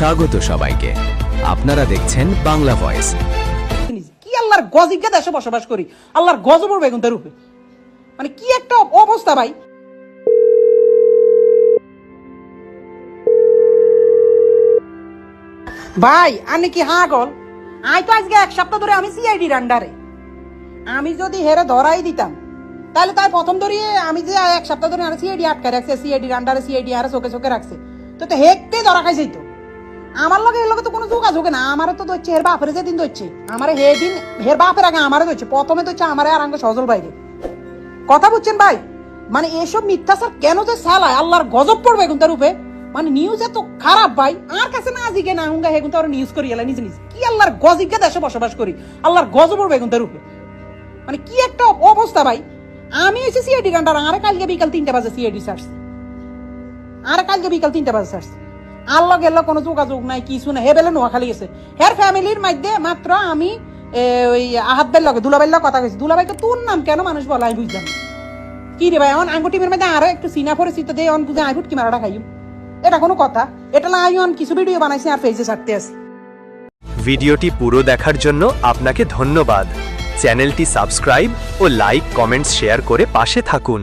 স্বাগত সবাইকে। আপনারা দেখছেন বাংলা ভয়েস। কি আল্লাহর গজিবকে দেশে বসবাস করি? আল্লাহর গজবর বেগুন তার মানে কি একটা অবস্থা ভাই। ভাই আমি কি হাগল? আই তো আজকে এক সপ্তাহ ধরে আমি সিআইডি রান্ডারে আমি যদি হেরে ধরাই দিতাম, তাহলে তাই প্রথম ধরিয়ে আমি যে এক সপ্তাহ ধরে আর সিআইডি আটকে রাখছে সিআইডি রান্ডারে সিআইডি আর চোখে চোখে রাখছে। তো তো হেকতে ধরা খাইছে তো। আমার লগে এর লগে তো কোনো যোগাযোগ না আমার তো ধরছে হের বাপের যেদিন ধরছে, আমার হে দিন হের বাপের আগে আমারে ধরছে, প্রথমে ধরছে আমারে আর আঙ্গ সজল বাইরে কথা বুঝছেন ভাই? মানে এসব মিথ্যাচার কেন যে সালায় আল্লাহর গজব পড়বে এখন তার রূপে মানে নিউজ এত খারাপ ভাই। আর কাছে না আজিকে না হুঙ্গা হেগুন তো নিউজ করি, এলা নিজে নিজে। কি আল্লাহর গজিবকে দেশে বসবাস করি? আল্লাহর গজব পড়বে এখন তার রূপে মানে কি একটা অবস্থা ভাই। আমি এসে সিআইডি গান্ডার, আরে কালকে বিকাল তিনটা বাজে সিআইডি সারছে আর কালকে বিকাল তিনটা বাজে সারছে আল্লাহ গেল কোনো যোগাযোগ নাই, কিছু নাই। হে বেলে নোয়াখালী গেছে। হের ফ্যামিলির মধ্যে মাত্র আমি ওই আহাত বেল লগে দুলাবাইর লগে কথা কইছি। দুলাবাইকে তোর নাম কেন মানুষ বলা, আমি বুঝলাম কি রে ভাই এখন আঙ্গুটিমের মধ্যে আরও একটু সিনা পরিচিত দিয়ে অন বুঝে আইফুট কি মারাটা খাইম এটা কোনো কথা। এটা আমি অন কিছু ভিডিও বানাইছি আর ফেসে ছাড়তে আসি ভিডিওটি পুরো দেখার জন্য আপনাকে ধন্যবাদ। চ্যানেলটি সাবস্ক্রাইব ও লাইক, কমেন্টস শেয়ার করে পাশে থাকুন।